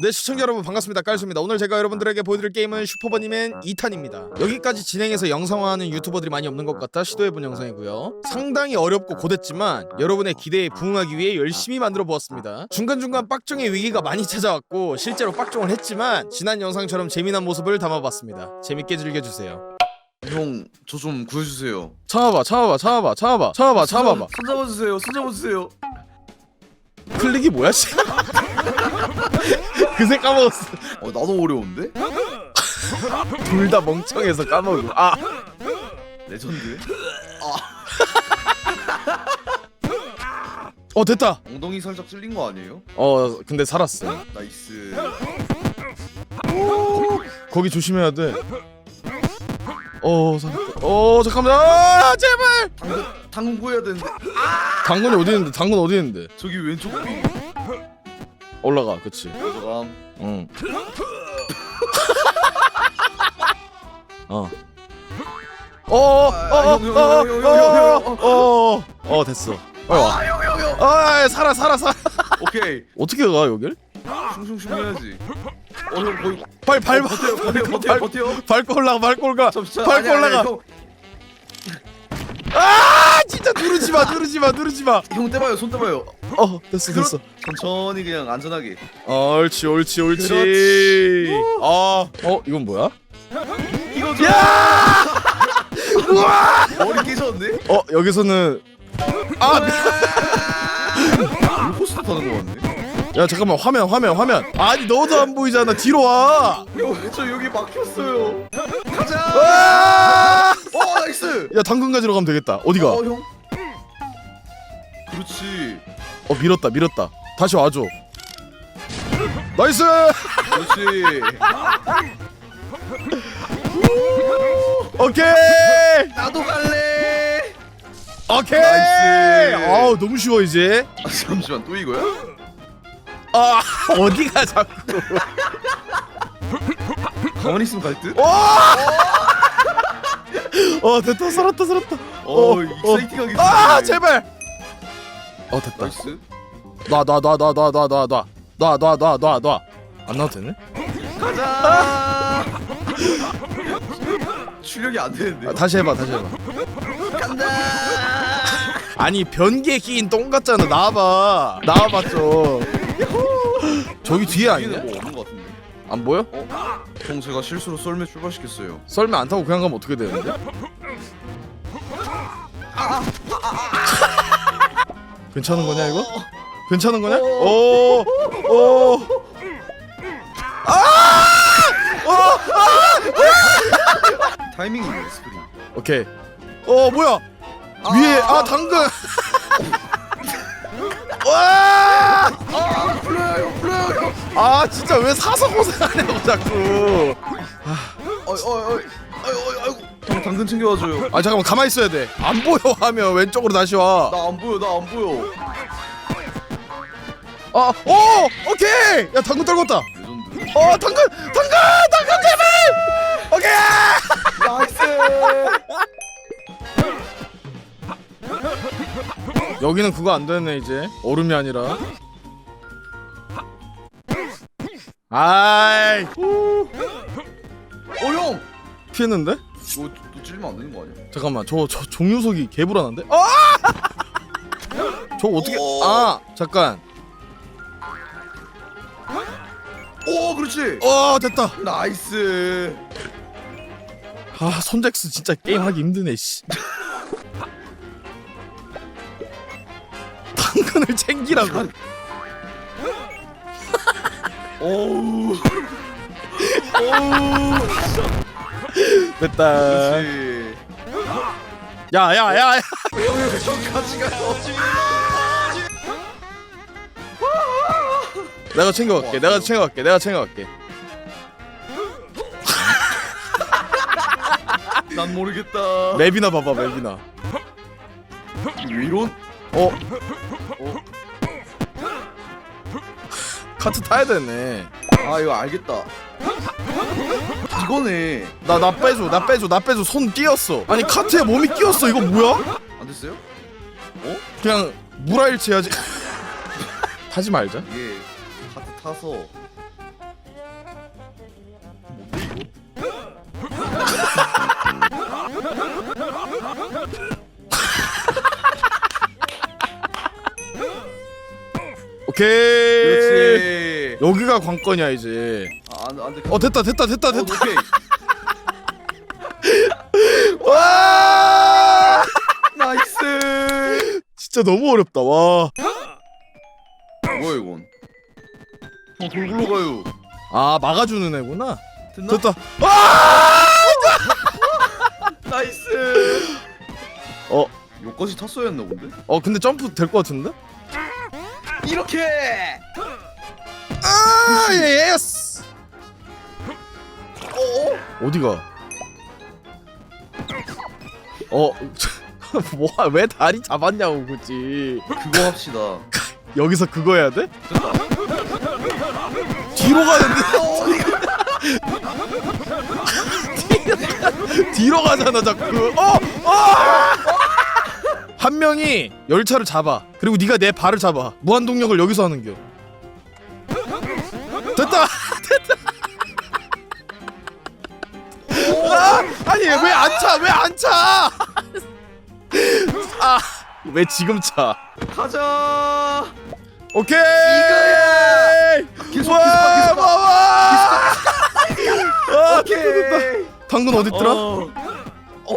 네 시청자 여러분 반갑습니다. 깔수입니다. 오늘 제가 여러분들에게 보여드릴 게임은 슈퍼버니맨 2탄입니다. 여기까지 진행해서 영상화하는 유튜버들이 많이 없는 것 같아 시도해본 영상이고요. 상당히 어렵고 고됐지만 여러분의 기대에 부응하기 위해 열심히 만들어 보았습니다. 중간중간 빡종의 위기가 많이 찾아왔고 실제로 빡종을 했지만 지난 영상처럼 재미난 모습을 담아봤습니다. 재밌게 즐겨주세요. 형, 저 좀 구해주세요. 참아봐 참아봐 참아봐 참아봐 참아봐 참아봐. 손 잡아주세요. 손 잡아주세요. 클릭이 뭐야 씨 그새 까먹었어 어, 나도 어려운데? 둘 다 멍청해서 까먹고 아 레전드. 어 됐다 엉덩이 살짝 찔린 거 아니에요? 어 근데 살았어 나이스. 거기 조심해야 돼. 어, 살았다. 어, 잠깐만. 아, 제발. 당근, 당근 구해야 되는데. 당근이 어디 있는데? 당근 어디 있는데? 저기 왼쪽 위. 올라가. 그치 들어감. 응. 어. 어, 어, 어, 어, 어, 어, 어, 어, 됐어. 와. 형, 형. 아, 살아, 살아, 살아. 오케이. 어떻게 가 여길? 슝슝슝 해야지. 어, 형, 거의. 빨리 밟아. 버텨요, 버텨요, 버텨요, 버텨요. 밟고 올라가, 밟고 올라가. 밟고 올라가. 형, 아, 진짜 누르지 마, 누르지 마, 누르지 마. 형 떼봐요, 손 떼봐요. 어, 됐어, 됐어. 천천히 그냥 안전하게. 어, 옳지 옳지 옳지. 아, 어 이건 뭐야? 야! 우와! 머리 깨졌네? 어 여기서는 아, 미- 롤코스터 타는 거 같네. 야 잠깐만 화면 화면 화면 아니 너도 안 보이잖아 뒤로 와. 형, 저 여기 막혔어요. 가자. 아! 어, 나이스. 야 당근 가지러 가면 되겠다. 어디가? 어, 형. 그렇지. 어 밀었다 밀었다. 다시 와줘. 나이스. 그렇지. 오케이 나도 갈래. 오케이. 나이스. 아우 너무 쉬워 이제. 아, 잠시만 또 이거야? 아 어디가 자꾸. 가만히 있으면 갈 듯? 와! 어 됐다 살았다 살았다. 어, 어, 익사이팅하게. 아 제발. 어 됐다. 나이스. 놔놔놔 놔 놔 놔 놔 놔 놔 놔 놔 놔 놔. 안 나도 되네? 가자. 출력이 안 되는데. 아, 다시 해봐 다시 해봐. 간다. 아니 변기에 끼인 똥 같잖아 나와봐 나와봐 좀. 저기 뒤에 아니냐? 뭐 없는. 안 보여? 어? 형 제가 실수로 썰매 출발시켰어요. 썰매 안 타고 그냥 가면 어떻게 되는데? 괜찮은 거냐 이거? 괜찮은 거냐? 오, 오. 타이밍이 있네 스프링. 오케이. 어 뭐야? 위에 아 당근. 와! 아 불러요 불러요. 아 진짜 왜 사서 고생하냐고 자꾸. 어이 어이 어이 어이 아이고. 형 당근 챙겨와줘요. 아 잠깐만 가만히 있어야 돼. 안 보여 하면 왼쪽으로 다시 와. 나 안 보여 나 안 보여. 아, 오, 오케이. 야 당근 떨궜다. 레전드. 어 당근, 당근, 당근 제발. 오케이. 나이스. 여기는 그거 안 되네 이제 얼음이 아니라. 아이 어 형. 피했는데? 이거 또 찔리면 안 되는 거 아니야? 잠깐만 저 저 종유석이 개불안한데? 아! 저 어떻게? 오. 아 잠깐. 오 그렇지. 어 됐다. 나이스. 아 손잭스 진짜 게임 하기 힘드네 씨. 당근을 챙기라고. 오우. 됐다. 그렇지. 야 야 야. 야. 같이 가요. 내가 챙겨갈게. 내가 챙겨갈게. 내가 챙겨갈게. 난 모르겠다. 맵이나 봐봐 맵이나. 왜 이런? 어? 카트 타야 되네. 아 이거 알겠다. 이거네. 나 나 빼줘 나 빼줘 나 빼줘 손 끼었어. 아니 카트에 몸이 끼었어 이거 뭐야? 안 됐어요? 어? 그냥 무라일체야지. 타지 말자. 이게 카트 타서 뭔데 이거? 오케이. 그렇지. 여기가 관건이야 이제. 아, 안, 안 돼. 어 됐다 됐다 됐다 어, 됐다. 오케이. 와! 나이스. 진짜 너무 어렵다. 와. 뭐야 이건? 형 돌굴러 가요. 아 막아주는 애구나. 됐나? 됐다. 와! 나이스. 어. 요까지 탔어야 했나 본데? 어 근데 점프 될 것 같은데? 이렇게. 아 예스. 어? 어디가? 어. 뭐야 왜 다리 잡았냐고 굳이 그거 합시다. 여기서 그거 해야 돼? 뒤로 가는데 뒤로 가잖아 자꾸 어! 어! 한 명이 열차를 잡아 그리고 네가 내 발을 잡아 무한 동력을 여기서 하는겨 됐다 됐다 아, 아니 왜 안 차? 왜 안 차? 아, 왜 지금 차? 가자. 오케이. 이거야! 계속, 와, 계속 가, 와. 아, 오케이. 당근 어디 있더라? 어. 어.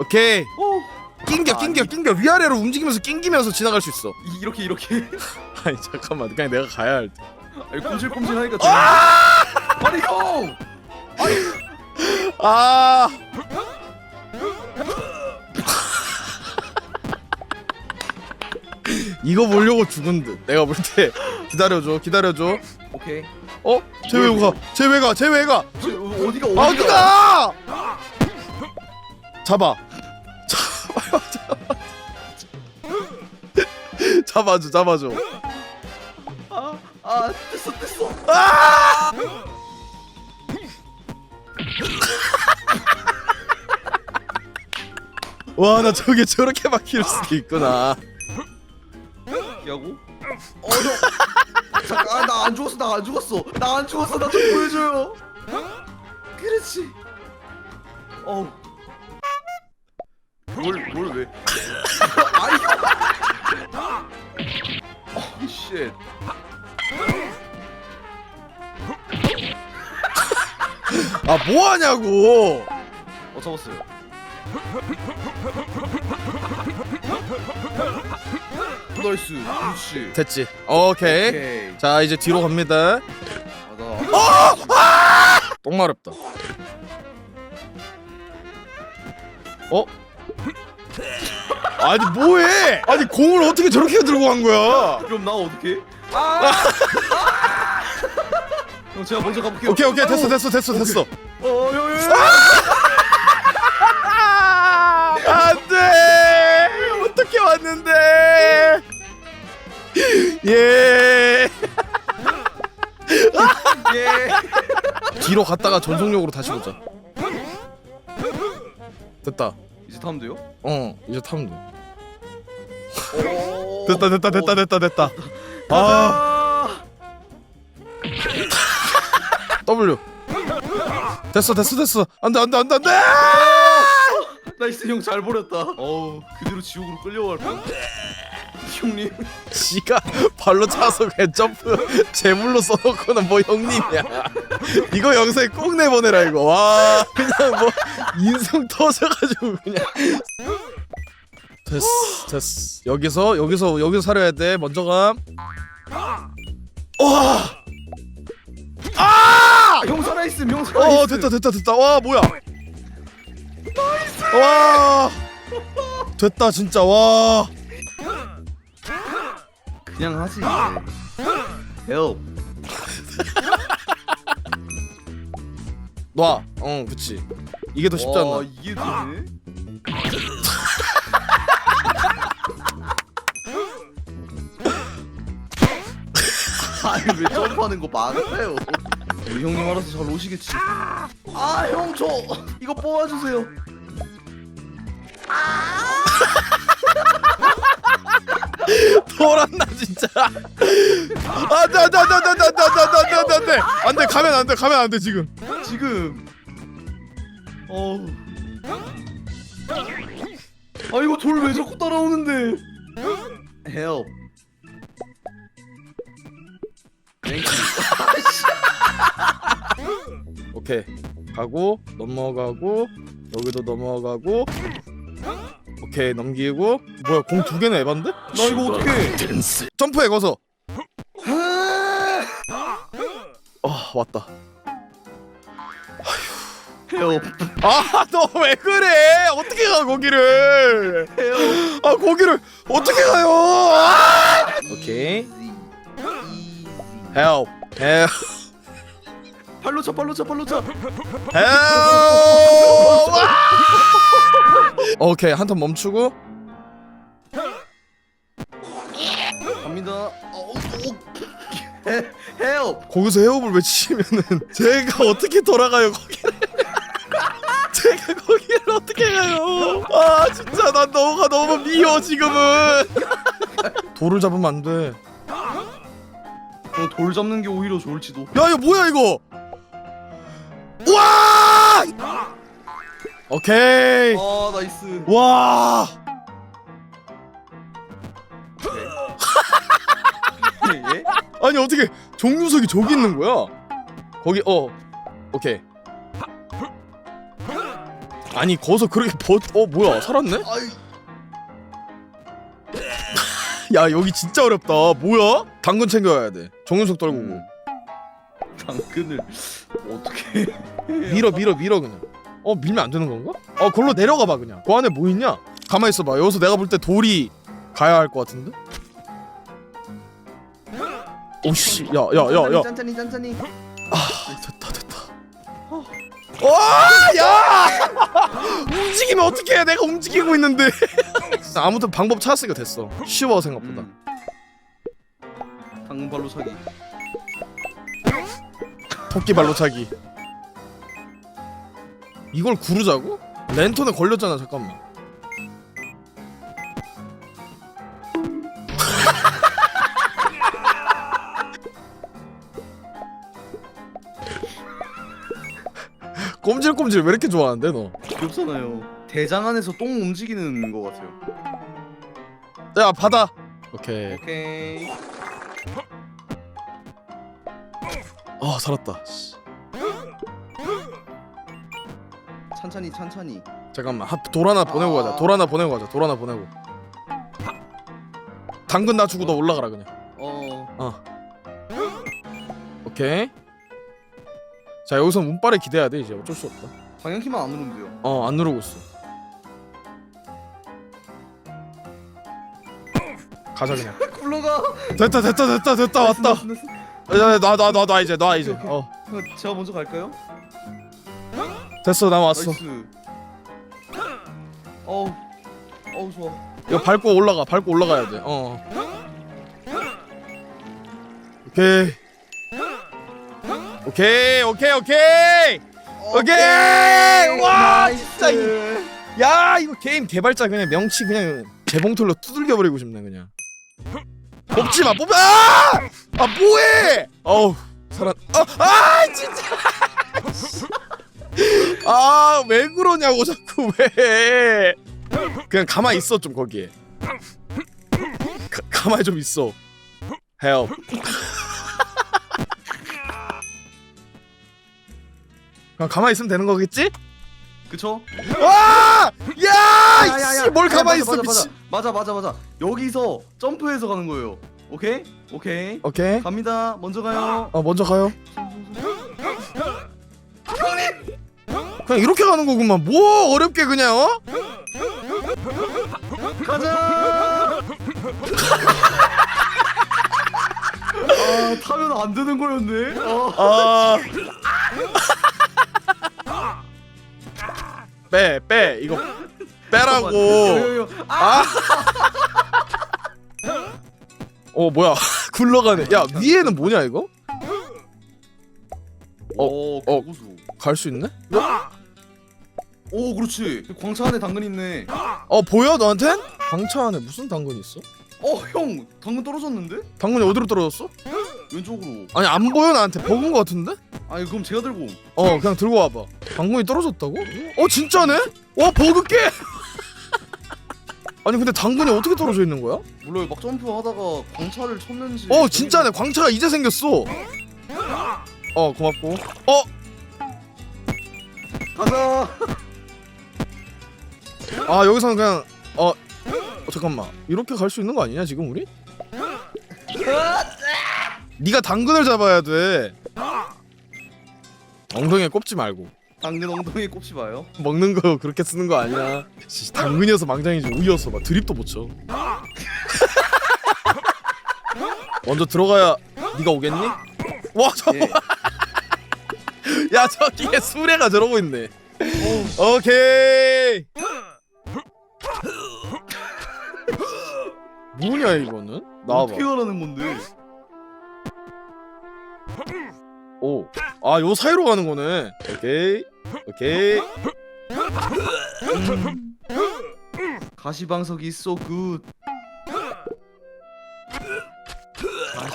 오케이. 어. 낑겨, 낑겨, 낑겨. 위아래로 움직이면서 낑기면서 지나갈 수 있어. 이- 이렇게 이렇게. 아니 잠깐만, 그냥 내가 가야 할 때. 아니 꼼질꼼질 하니까. 아! 아니 형. 아. 이거 보려고 죽은 듯. 내가 볼 때 기다려줘, 기다려줘. 오케이. 어? 쟤왜 가? 쟤왜 가? 쟤왜 가? 저, 어, 어디가 아, 어디가? 어디가? 잡아, 잡아줘, 잡아줘. 아, 아 됐어 됐어. 와, 나 저게 저렇게 막힐 수도 있구나. 야구? 어 형. 잠깐 나안 죽었어 나 안 죽었어 나 안 죽었어 나 좀 보여줘요. 그렇지. 어우. 뭘 뭘 왜? 어 쉣. 아, 뭐 하냐고. 어 잡았어요. 나이스. 그렇지. 됐지. 오케이. 오케이. 자, 이제 뒤로 갑니다. 아, 나. 똥 마렵다. 어? 아니 뭐해? 아니 공을 어떻게 저렇게 들고 간 거야? 그럼 나 어떻게? 아! 형 제가 먼저 가볼게요. 오케이 오케이 됐어 됐어 됐어 됐어. 어, 형, 형, 형. 안돼 어떻게 왔는데? 예. 예. 뒤로 갔다가 전속력으로 다시 보자. 됐다. 이제 타면 돼요? 어 이제 타면 돼. 오. 됐다 됐다 됐다 됐다 됐다. 아 아. W. 됐어 됐어 됐어. 안돼 안돼 안돼 안돼. 나이스 형 잘 버렸다. 어우 그대로 지옥으로 끌려갈 뻔. 형님. 지가 발로 차서 그냥 점프 제물로 써놓고는 뭐 형님이야 이거 영상에 꼭 내보내라 이거 와 그냥 뭐 인성 터져가지고 그냥 됐어 됐어 여기서 여기서 여기서 살아야 돼 먼저 가 와! 아! 형 살아 있음. 형 살아 어 있음. 됐다 됐다 됐다 와 뭐야 와 됐다 진짜 와 그냥 하지. 헬. 놔. 어, 그치. 이게 더 쉽지 와 않나? 이게 되네. 아니 왜 점프하는 거 많아요? 우리 형님 알아서 잘 오시겠지. 아 형 저 이거 뽑아주세요. 돌았나 진짜. 안돼 안돼 안돼 안돼 안돼 안돼 안돼 안돼 안돼 가면 안돼 가면 안돼 지금. 지금 어우. 아 이거 돌 왜 자꾸 따라오는데? Help. 오케이 가고 넘어가고 여기도 넘어가고 오케이 넘기고 뭐야 공 두 개나 에반데? 나 이거 어떻게? 점프해 거서 아 왔다 Help. 아너 왜 그래 어떻게 가 거기를. 아 거기를 어떻게 가요 아! 오케이. Help help 발로 차 발로 차 발로 차. help 오케이 한 턴 멈추고 갑니다. 어, 어. 해- Help. 거기서 헤업을 외치면은 제가 어떻게 돌아가요 거기를 제가 거기를 어떻게 가요 아 진짜 난 너가 너무 미워 지금은 돌을 잡으면 안돼 어, 돌 잡는 게 오히려 좋을지도. 야 이거 뭐야 이거? 와! 오케이. 아 나이스. 와. 예? 아니 어떻게 종유석이 저기 있는 거야? 거기 어. 오케이. 아니 거기서 그렇게 버어 뭐야? 살았네? 아이. 야 여기 진짜 어렵다. 뭐야? 당근 챙겨와야 돼. 정윤석 떨고. 음. 당근을 어떻게? 밀어 밀어 밀어 그냥. 어 밀면 안 되는 건가? 어 걸로 내려가 봐 그냥. 그 안에 뭐 있냐? 가만히 있어 봐. 여기서 내가 볼 때 돌이 가야 할 것 같은데? 오씨 야야 야야. 짠짠이 짠짠이. 아 됐다 됐다. 와야! 움직이면 어떡해. 내가 움직이고 있는데 아무튼 방법 찾았으니까 됐어 쉬워 생각보다 음. 당근 발로 차기. 토끼 발로 차기 이걸 구르자고? 랜턴에 걸렸잖아 잠깐만 꼼질꼼질 왜 이렇게 좋아하는데 너? 귀엽잖아요. 대장 안에서 똥 움직이는 것 같아요. 야 받아. 오케이. 오케이. 아 살았다. 천천히 천천히. 잠깐만. 하- 돌 하나 보내고 가자. 돌 하나 보내고 가자. 돌 하나 보내고. 당근 나 주고 너 올라가라 그냥. 어. 오케이. 자 여기서 운빨에 기대야 돼 이제. 어쩔 수 없다. 방향키만 안 누르면 돼요. 어 안 누르고 있어 가자 그냥. 굴러가. 됐다 됐다 됐다 됐다 왔다. 나나 나 나 이제 나 이제. 오케이, 어. 제가 먼저 갈까요? 됐어 나 왔어. 나이스. 어우. 어우 좋아. 이거 밟고 올라가 밟고 올라가야 돼어 오케이. 오케이 오케이 오케이. 오케이! 와 진짜 이- 야 이거 게임 개발자 그냥 명치 그냥 재봉틀로 두들겨 버리고 싶네 그냥 뽑지 마 뽑아! 아! 아 뭐해! 어우 살았 아아 진짜! 아 왜 그러냐고 자꾸 왜 그냥 가만히 있어 좀 거기에. 가, 가만히 좀 있어. Help. 그냥 가만히 있으면 되는 거겠지? 그쵸? 와! 야! 야 야야. 이씨 뭘 가만히 있어 맞아, 미친. 맞아 맞아 맞아 맞아. 여기서 점프해서 가는 거예요. 오케이? 오케이. 오케이. 갑니다. 먼저 가요. 어 먼저 가요. 그냥 이렇게 가는 거구만. 뭐 어렵게 그냥 어? 가자. 아 타면 안 되는 거였네. 어. 아. 빼, 빼. 이거 빼라고. 아. 아. 어 뭐야? 굴러가네. 야 위에는 뭐냐 이거? 오, 어. 고수. 갈 수 있네? 오, 그렇지. 광차 안에 당근 있네. 어 보여 너한텐? 방차 안에 무슨 당근이 있어? 어, 형, 당근 떨어졌는데? 당근이 어디로 떨어졌어? 왼쪽으로. 아니 안 보여 나한테 버그인 거 같은데? 아니 그럼 제가 들고 옴. 어 그냥 들고 와봐 당근이 떨어졌다고? 어 진짜네? 와 버그게 아니 근데 당근이 어떻게 떨어져 있는 거야? 몰라요 막 점프하다가 광차를 쳤는지 어 진짜네 광차가 이제 생겼어 어 고맙고 어 가자 아 여기서는 그냥 어, 어 잠깐만 이렇게 갈 수 있는 거 아니냐 지금 우리? 네가 당근을 잡아야 돼. 엉덩이에 꼽지 말고. 당근 엉덩이에 꼽지 마요. 먹는 거 그렇게 쓰는 거 아니야. 씨, 당근이어서 망장이지. 우유였어 막 드립도 못 쳐. 먼저 들어가야 네가 오겠니? 와 저, 예. 야 저기에 수레가 저러고 있네. 오케이. 뭐냐 이거는? 나와봐. 어떻게 가라는 건데 오. 아, 요 사이로 가는 거네. 오케이. 오케이. 가시방석이 있어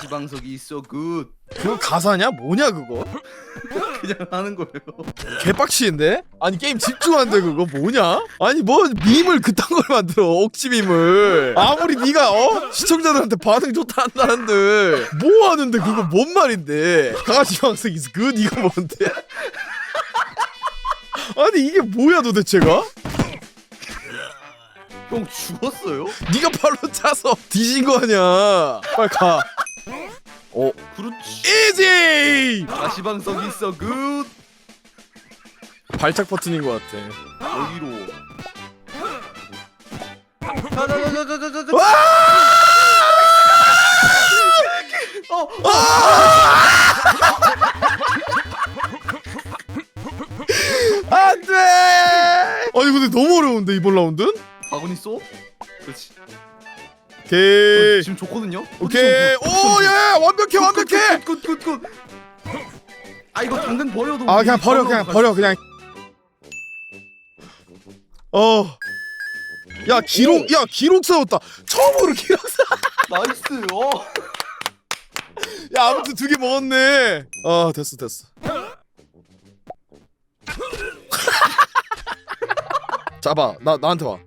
굿 가시방석이 있어 굿 그거 가사냐? 뭐냐 그거? 그냥 하는 거예요 개빡치인데? 아니 게임 집중한데 그거 뭐냐? 아니 뭐 밈을 그딴 걸 만들어 억지 밈을 아무리 네가 어? 시청자들한테 반응 좋다 한다는데 뭐 하는데 그거 뭔 말인데 강아지 방석 is good 이거 뭔데 아니 이게 뭐야 도대체가? 형 죽었어요? 네가 발로 차서 뒤진 거 아니야 빨리 가 어, 그렇지 이지! 가시방석이 있어 굿 발작 버튼인 것 같아 여기로 가가가가가가가 와! 어, 안돼! 아니 근데 너무 어려운데 이번 라운드는? 바구니 쏘? 그렇지 오케이. 지금 좋거든요? 오케이. 오 예. 완벽해 완벽해. 굿굿굿굿 아 이거 당근 버려도 아 그냥 버려 그냥 버려 그냥. 어 야 기록 야 기록 세웠다. 처음으로 기록 세 가- 나이스 어 야 아무튼 두 개 먹었네. 아 됐어 됐어. 잡아. 나 나한테 와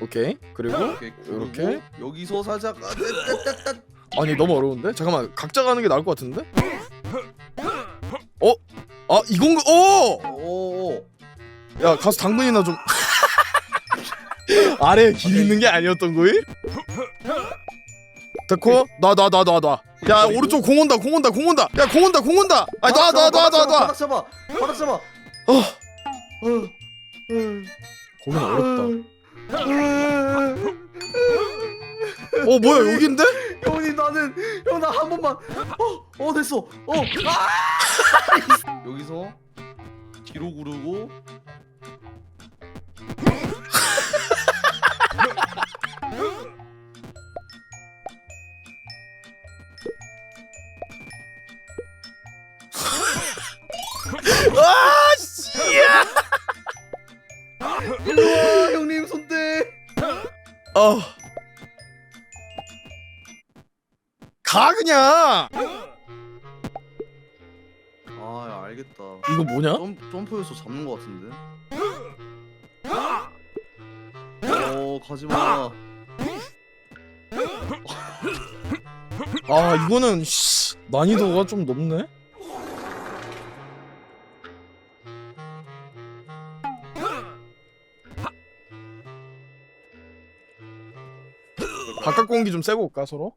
오케이. 그리고 오케이. 요렇게? 요렇게. 여기서 살짝 아, 따따따따. 아니 너무 어려운데? 잠깐만. 각자 가는 게 나을 것 같은데? 어? 아 이건가? 어! 오야 가서 당근이나 좀. 아래에 길 있는 게 아니었던 거이? 됐고. 나나 나 나놔야 오른쪽 공 온다 공 온다 공 온다. 야 공 온다 공 온다. 놔놔 바닥 잡아 바닥 잡아 어 어, 어, 거긴 어렵다 어. 어 뭐야 여긴데? 형님 나는 형 나 한 번만 어어 됐어 어 아! 여기서 뒤로 구르고 아 씨야 우와 형님 손대 어. 가 그냥! 아 야, 알겠다. 이거 뭐냐? 점, 점프해서 잡는 거 같은데? 어 가지마. 아 이거는 씨, 난이도가 좀 높네 공기 좀 쐬고 올까 서로?